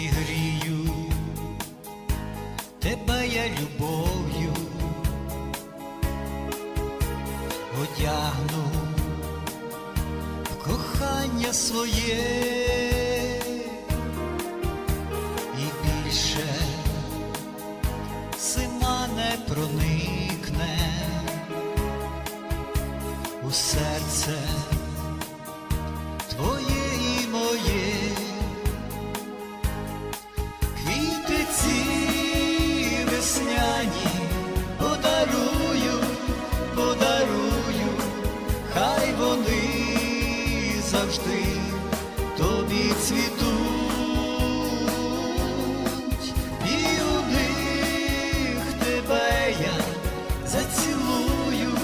зігрію, тебе я любов'ю одягну в кохання своє. І більше зима не проникне у серце завжди тобі цвітуть, і у них тебе я зацілую,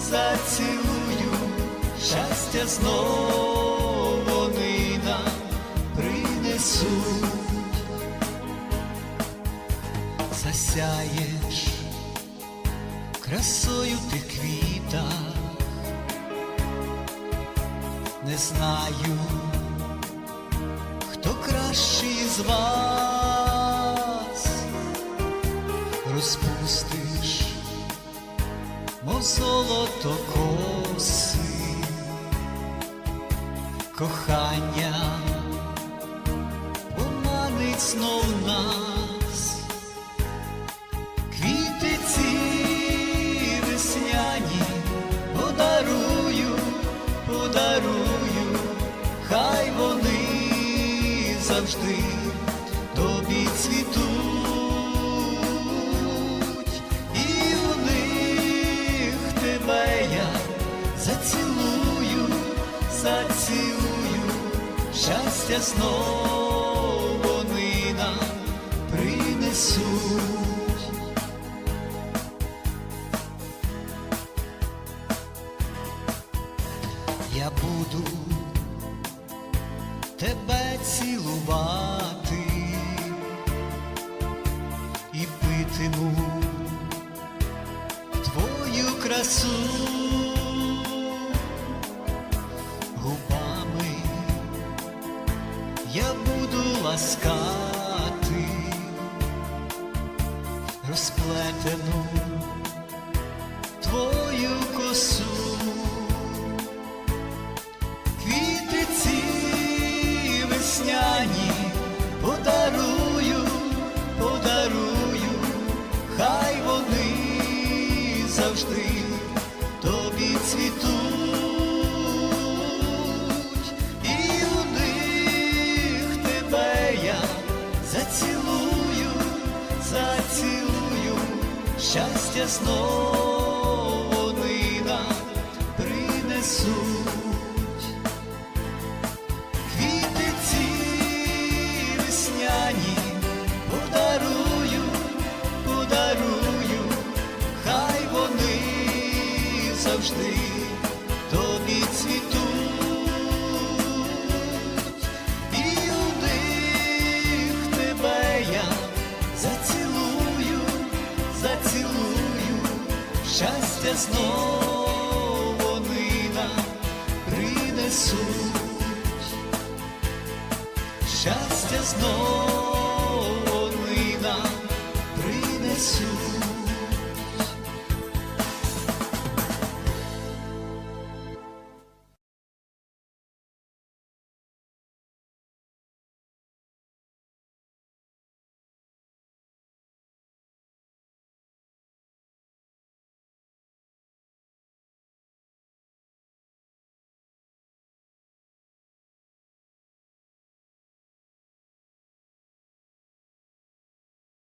зацілую, щастя знов вони нам принесуть. Засяєш красою ти квітах, не знаю, хто кращий з вас розпустиш, мов золото коси, кохання поманить знов нас. Квіти ці весняні завжди тобі цвітуть, і у них тебе я зацілую, зацілую, щастя знов вони нам принесуть. Я буду тебе цілувати і питиму твою красу губами я буду ласкати розплетену твою косу. Щастя знов вони нам принесуть. Квіти ці весняні подарую, подарую, хай вони завжди щастя знов вони нам принесуть щастя знов